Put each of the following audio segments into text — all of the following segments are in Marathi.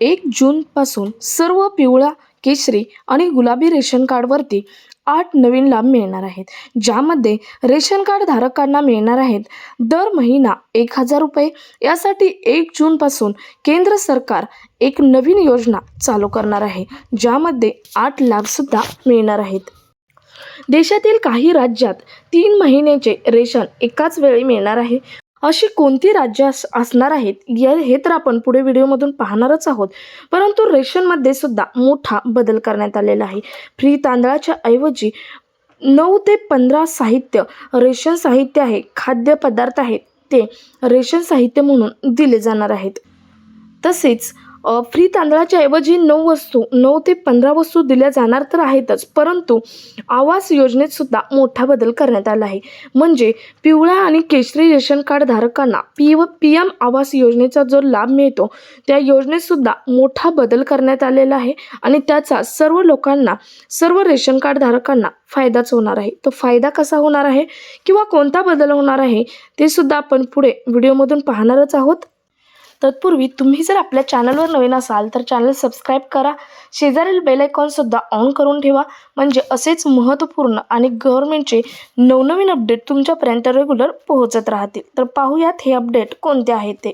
एक जूनपासून सर्व पिवळा केशरी आणि गुलाबी रेशन कार्डवरती आठ नवीन लाभ मिळणार आहेत ज्यामध्ये रेशन कार्ड धारकांना मिळणार आहेत दर महिना एक हजार रुपये. यासाठी एक जूनपासून केंद्र सरकार एक नवीन योजना चालू करणार आहे ज्यामध्ये आठ लाभसुद्धा मिळणार आहेत. देशातील काही राज्यात तीन महिन्याचे रेशन एकाच वेळी मिळणार आहे. अशी कोणती राज्य अस असणार आहेत? या हे तर आपण पुढे व्हिडिओमधून पाहणारच आहोत. परंतु रेशनमध्ये सुद्धा मोठा बदल करण्यात आलेला आहे. फ्री तांदळाच्या ऐवजी नऊ ते पंधरा साहित्य रेशन साहित्य आहे खाद्यपदार्थ आहेत ते रेशन साहित्य म्हणून दिले जाणार आहेत. तसेच फ्री तांदळाच्या ऐवजी नऊ वस्तू नऊ ते पंधरा वस्तू दिल्या जाणार तर आहेतच. परंतु आवास योजनेत सुद्धा मोठा बदल करण्यात आला आहे. म्हणजे पिवळ्या आणि केशरी रेशन कार्ड धारकांना पी व पी एम आवास योजनेचा जो लाभ मिळतो त्या योजनेत सुद्धा मोठा बदल करण्यात आलेला आहे आणि त्याचा सर्व लोकांना सर्व रेशन कार्ड धारकांना फायदाच होणार आहे. तो फायदा कसा होणार आहे किंवा कोणता बदल होणार आहे ते सुद्धा आपण पुढे व्हिडिओमधून पाहणारच आहोत. तत्पूर्वी तुम्ही जर आपल्या चॅनलवर नवीन असाल तर चॅनल सबस्क्राईब करा. शेजारील बेलायकॉनसुद्धा ऑन करून ठेवा. म्हणजे असेच महत्त्वपूर्ण आणि गव्हर्नमेंटचे नवनवीन अपडेट तुमच्यापर्यंत रेग्युलर पोहोचत राहतील. तर पाहूयात हे अपडेट कोणते आहेत ते.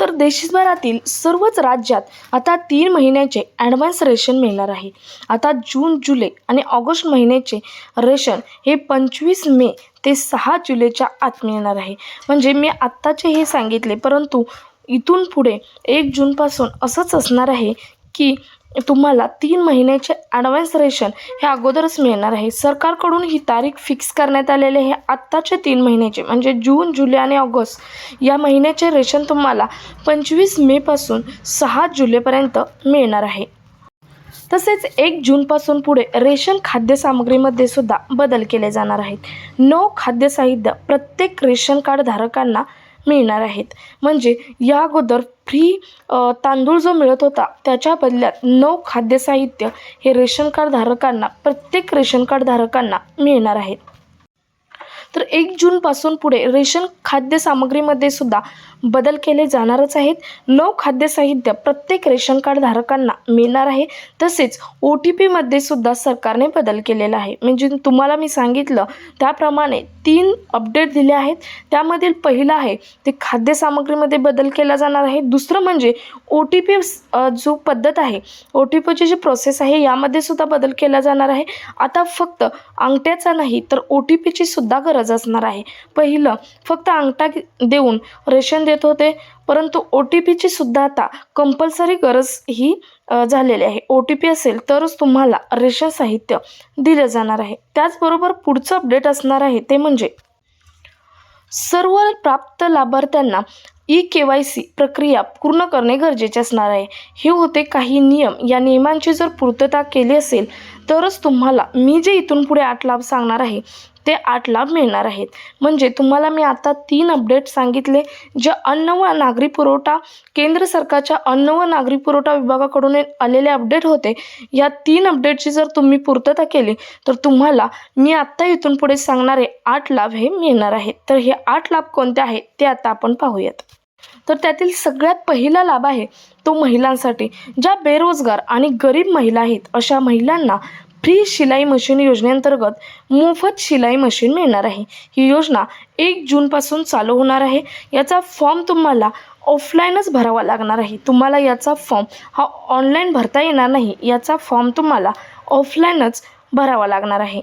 तर देशभरातील सर्वच राज्यात आता तीन महिन्याचे ॲडव्हान्स रेशन मिळणार आहे. आता जून जुलै आणि ऑगस्ट महिन्याचे रेशन हे पंचवीस मे ते सहा जुलैच्या आत मिळणार आहे. म्हणजे मी आत्ताचे हे सांगितले परंतु इथून पुढे एक जूनपासून असंच असणार आहे की तुम्हाला तीन महिन्याचे ॲडव्हान्स रेशन हे अगोदरच मिळणार आहे. सरकारकडून ही तारीख फिक्स करण्यात आलेली आहे. आत्ताचे तीन महिन्याचे म्हणजे जून जुलै आणि ऑगस्ट या महिन्याचे रेशन तुम्हाला पंचवीस मेपासून सहा जुलैपर्यंत मिळणार आहे. तसेच एक जूनपासून पुढे रेशन खाद्यसामग्रीमध्ये सुद्धा बदल केले जाणार आहेत. नऊ खाद्यसाहित्य प्रत्येक रेशन कार्ड धारकांना मिळणार आहेत. म्हणजे या अगोदर फ्री तांदूळ जो मिळत होता त्याच्या बदल्यात नऊ खाद्यसाहित्य हे रेशन कार्ड धारकांना प्रत्येक रेशन कार्ड धारकांना मिळणार आहेत. तर एक जूनपासून पुढे रेशन खाद्यसामग्रीमध्ये सुद्धा बदल केले जाणारच आहेत. नऊ खाद्यसाहित्य प्रत्येक रेशन कार्ड धारकांना मिळणार आहे. तसेच ओ टी पीमध्ये सुद्धा सरकारने बदल केलेला आहे. म्हणजे तुम्हाला मी सांगितलं त्याप्रमाणे तीन अपडेट दिले आहेत. त्यामधील पहिलं आहे ते खाद्यसामग्रीमध्ये बदल केला जाणार आहे. दुसरं म्हणजे ओ टी पी जो पद्धत आहे ओ टी पीची जी प्रोसेस आहे यामध्ये सुद्धा बदल केला जाणार आहे. आता फक्त अंगठ्याचा नाही तर ओ टी पीची सुद्धा गरज असणार आहे. पहिलं फक्त अंगठा देऊन रेशन देत होते. परंतु ओ टी पीची सुद्धा आता कंपल्सरी गरज ही झालेली आहे. ओ टी पी असेल तरच तुम्हाला रेशन साहित्य दिलं जाणार आहे. त्याचबरोबर पुढचं अपडेट असणार आहे ते म्हणजे सर्व प्राप्त लाभार्थ्यांना ई के वाय सी प्रक्रिया पूर्ण करणे गरजेचे असणार आहे. हे होते काही नियम. या नियमांची जर पूर्तता केली असेल तरच तुम्हाला मी जे इथून पुढे आठ लाभ सांगणार आहे ते आठ लाभ मिळणार आहेत. म्हणजे तुम्हाला मी आता तीन अपडेट सांगितले जे अन्न व नागरी पुरवठा केंद्र सरकारच्या अन्न व नागरी पुरवठा विभागाकडून आलेले अपडेट होते. या तीन अपडेटची जर तुम्ही पूर्तता केली तर तुम्हाला मी आत्ता इथून पुढे सांगणारे आठ लाभ हे मिळणार आहेत. तर हे आठ लाभ कोणते आहेत ते आता आपण पाहूयात. तर त्यातील सगळ्यात पहिला लाभ आहे तो महिलांसाठी. ज्या बेरोजगार आणि गरीब महिला आहेत अशा महिलांना फ्री शिलाई मशीन योजनेअंतर्गत मोफत शिलाई मशीन मिळणार आहे. ही योजना एक जूनपासून चालू होणार आहे. याचा फॉर्म तुम्हाला ऑफलाईनच भरावा लागणार आहे. तुम्हाला याचा फॉर्म हा ऑनलाईन भरता येणार नाही. याचा फॉर्म तुम्हाला ऑफलाईनच भरावा लागणार आहे.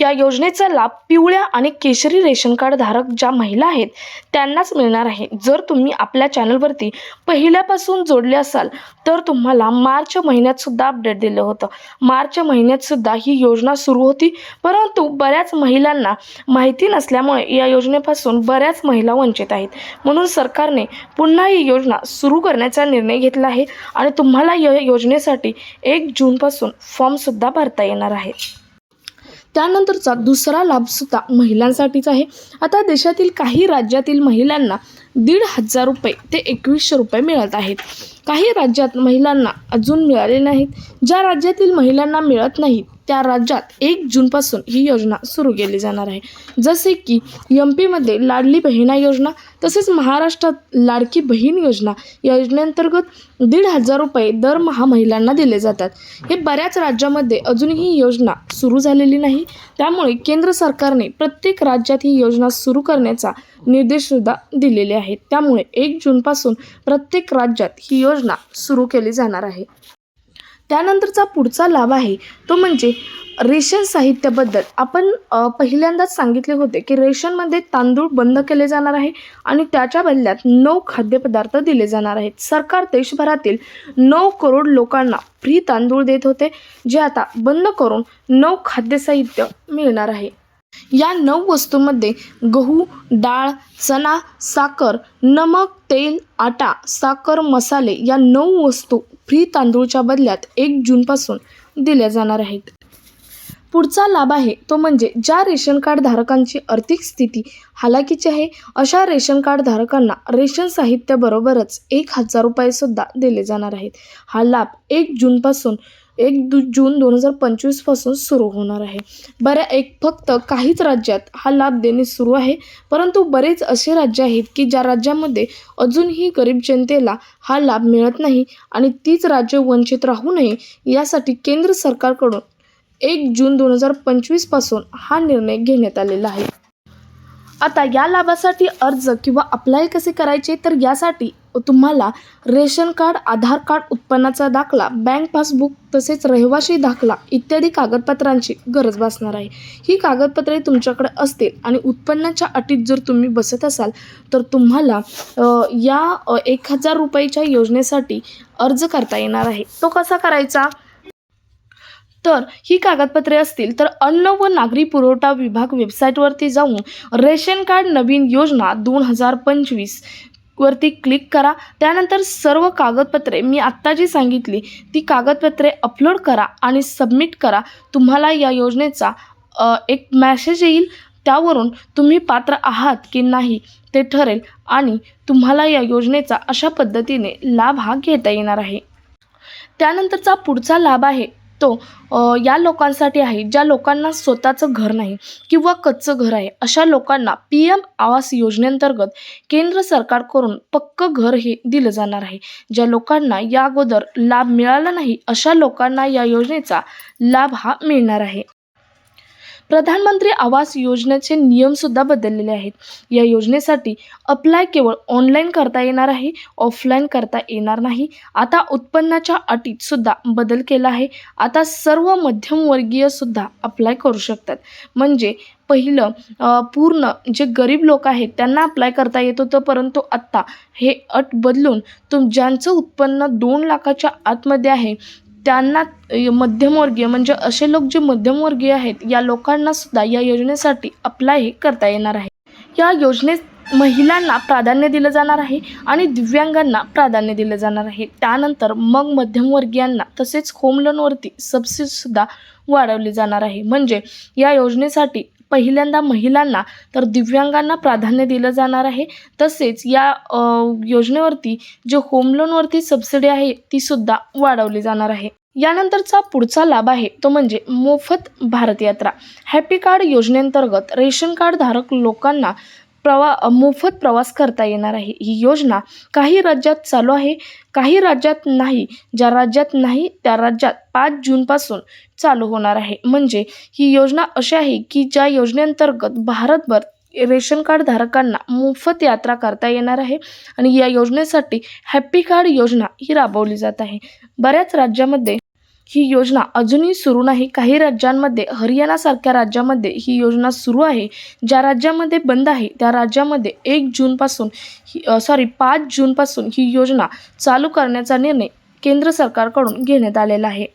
या योजनेचा लाभ पिवळ्या आणि केशरी रेशन कार्ड धारक ज्या महिला आहेत त्यांनाच मिळणार आहे. जर तुम्ही आपल्या चॅनलवरती पहिल्यापासून जोडले असाल तर तुम्हाला मार्च महिन्यात सुद्धा अपडेट दिलं होतं. मार्च महिन्यात सुद्धा ही योजना सुरू होती परंतु बऱ्याच महिलांना माहिती नसल्यामुळे या योजनेपासून बऱ्याच महिला वंचित आहेत. म्हणून सरकारने पुन्हा ही योजना सुरू करण्याचा निर्णय घेतला आहे आणि तुम्हाला या योजनेसाठी एक जूनपासून फॉर्मसुद्धा भरता येणार आहे. त्यानंतरचा दुसरा लाभसुद्धा महिलांसाठीच आहे. आता देशातील काही राज्यातील महिलांना दीड हजार रुपये ते एकवीसशे रुपये मिळत आहेत. काही राज्यात महिलांना अजून मिळाले नाहीत. ज्या राज्यातील महिलांना मिळत नाहीत त्या राज्यात एक जूनपासून ही योजना सुरू केली जाणार आहे. जसे की एम पीमध्ये लाडली बहिणा योजना तसेच महाराष्ट्रात लाडकी बहीण योजना योजनेअंतर्गत दीड हजार रुपये दरमहा महिलांना दिले जातात. हे बऱ्याच राज्यामध्ये अजूनही ही योजना सुरू झालेली नाही. त्यामुळे केंद्र सरकारने प्रत्येक राज्यात ही योजना सुरू करण्याचा निर्देशसुद्धा दिलेले आहेत. त्यामुळे एक जूनपासून प्रत्येक राज्यात ही योजना सुरू केली जाणार आहे. त्यानंतरचा पुढचा लाभ आहे तो म्हणजे रेशन साहित्याबद्दल. आपण पहिल्यांदाच सांगितले होते की रेशनमध्ये तांदूळ बंद केले जाणार आहे आणि त्याच्या बदल्यात नऊ खाद्यपदार्थ दिले जाणार आहेत. सरकार देशभरातील नऊ करोड लोकांना फ्री तांदूळ देत होते जे आता बंद करून नऊ खाद्यसाहित्य मिळणार आहे. या नऊ वस्तूंमध्ये गहू डाळ चणा साखर नमक तेल आटा साखर मसाले या नऊ वस्तू फ्री तांदूळच्या बदल्यात एक जूनपासून दिल्या जाणार आहेत. पुढचा लाभ आहे तो म्हणजे ज्या रेशन कार्ड धारकांची आर्थिक स्थिती हालाकीची आहे अशा रेशन कार्ड धारकांना रेशन साहित्याबरोबरच एक हजार रुपयेसुद्धा दिले जाणार आहेत. हा लाभ एक जूनपासून एक दु जून दोन हजार पंचवीसपासून सुरू होणार आहे. बऱ्या एक फक्त काहीच राज्यात हा लाभ देणे सुरू आहे. परंतु बरेच असे राज्य आहेत की ज्या राज्यामध्ये अजूनही गरीब जनतेला हा लाभ मिळत नाही आणि तीच राज्य वंचित राहू नये यासाठी केंद्र सरकारकडून एक जून दोन हजार पंचवीसपासून हा निर्णय घेण्यात आलेला आहे. आता या लाभासाठी अर्ज किंवा अप्लाय कसे करायचे? तर यासाठी तुम्हाला रेशन कार्ड आधार कार्ड उत्पन्नाचा दाखला बँक पासबुक तसेच रहिवासी दाखला इत्यादी कागदपत्रांची गरज भासणार आहे. ही कागदपत्रे तुमच्याकडे असतील आणि उत्पन्नाच्या अटीत जर तुम्ही बसत असाल तर तुम्हाला या एक हजार रुपयाच्या योजनेसाठी अर्ज करता येणार आहे. तो कसा करायचा? तर ही कागदपत्रे असतील तर अन्न व नागरी पुरवठा विभाग वेबसाईटवरती जाऊन रेशन कार्ड नवीन योजना दोन हजार पंचवीस वरती क्लिक करा. त्यानंतर सर्व कागदपत्रे मी आत्ता जी सांगितली ती कागदपत्रे अपलोड करा आणि सबमिट करा. तुम्हाला या योजनेचा एक मॅसेज येईल. त्यावरून तुम्ही पात्र आहात की नाही ते ठरेल आणि तुम्हाला या योजनेचा अशा पद्धतीने लाभ हा घेता येणार आहे. त्यानंतरचा पुढचा लाभ आहे. तो या लोकांसाठी आहे ज्या लोकांना स्वतःचं घर नाही किंवा कच्चं घर आहे अशा लोकांना पी एम आवास योजनेअंतर्गत केंद्र सरकारकडून पक्कं घर हे दिलं जाणार आहे. ज्या लोकांना या अगोदर लाभ मिळाला नाही अशा लोकांना या योजनेचा लाभ हा मिळणार आहे. प्रधानमंत्री आवास योजनेचे नियमसुद्धा बदललेले आहेत. या योजनेसाठी अप्लाय केवळ ऑनलाईन करता येणार आहे ऑफलाईन करता येणार नाही. आता उत्पन्नाच्या अटीतसुद्धा बदल केला आहे. आता सर्व मध्यमवर्गीयसुद्धा अप्लाय करू शकतात. म्हणजे पहिलं पूर्ण जे गरीब लोक आहेत त्यांना अप्लाय करता येत होतं परंतु आत्ता हे अट बदलून तुम ज्यांचं उत्पन्न दोन लाखाच्या आतमध्ये आहे त्यांना मध्यमवर्गीय म्हणजे असे लोक जे मध्यमवर्गीय आहेत या लोकांना सुद्धा या योजनेसाठी अप्लाय हे करता येणार आहे. या योजनेत महिलांना प्राधान्य दिलं जाणार आहे आणि दिव्यांगांना प्राधान्य दिलं जाणार आहे. त्यानंतर मग मध्यमवर्गीयांना तसेच होम लोनवरती सबसिडीसुद्धा वाढवली जाणार आहे. म्हणजे या योजनेसाठी पहिल्यांदा महिलांना तर दिव्यांगांना प्राधान्य दिलं जाणार आहे. तसेच या योजनेवरती जे होम लोनवरती सबसिडी आहे तीसुद्धा वाढवली जाणार आहे. यानंतरचा पुढचा लाभ आहे तो म्हणजे मोफत भारत यात्रा. हॅपी कार्ड योजनेअंतर्गत रेशन कार्ड धारक लोकांना प्रवा मोफत प्रवास करता येणार आहे. ही योजना काही राज्यात चालू आहे काही राज्यात नाही. ज्या राज्यात नाही त्या राज्यात पाच जूनपासून चालू होणार आहे. म्हणजे ही योजना अशी आहे की ज्या योजनेअंतर्गत भारतभर रेशन कार्ड धारकांना मोफत यात्रा करता येणार आहे आणि या योजनेसाठी हॅपी कार्ड योजना ही राबवली जात आहे. बऱ्याच राज्यामध्ये ही योजना अजूनही सुरू नाही. काही राज्यांमध्ये हरियाणासारख्या राज्यामध्ये ही योजना सुरू आहे. ज्या राज्यामध्ये बंद आहे त्या राज्यामध्ये एक जूनपासून ही सॉरी पाच जूनपासून ही योजना चालू करण्याचा निर्णय केंद्र सरकारकडून घेण्यात आलेला आहे.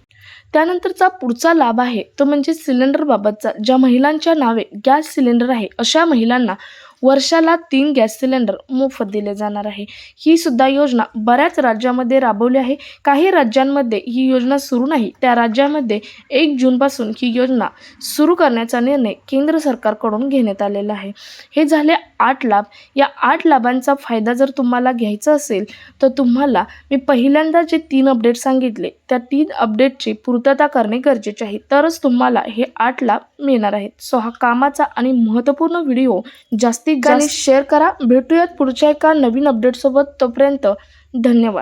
त्यानंतरचा पुढचा लाभ आहे तो म्हणजे सिलेंडरबाबतचा. ज्या महिलांच्या नावे गॅस सिलेंडर आहे अशा महिलांना वर्षाला तीन गॅस सिलेंडर मोफत दिले जाणार आहे. ही सुद्धा योजना बऱ्याच राज्यामध्ये राबवली आहे. काही राज्यांमध्ये ही योजना सुरू नाही. त्या राज्यामध्ये एक जूनपासून ही योजना सुरू करण्याचा निर्णय केंद्र सरकारकडून घेण्यात आलेला आहे. हे झाले आठ लाभ. या आठ लाभांचा फायदा जर तुम्हाला घ्यायचा असेल तर तुम्हाला मी पहिल्यांदा जे तीन अपडेट सांगितले त्या तीन अपडेटची पूर्तता करणे गरजेचे आहे. तरच तुम्हाला हे आठ लाभ मिळणार आहेत. सो हा कामाचा आणि महत्त्वपूर्ण व्हिडिओ जास्तीत जास्त शेअर करा. भेटूयात पुढच्या एका नवीन अपडेटसोबत तोपर्यंत धन्यवाद.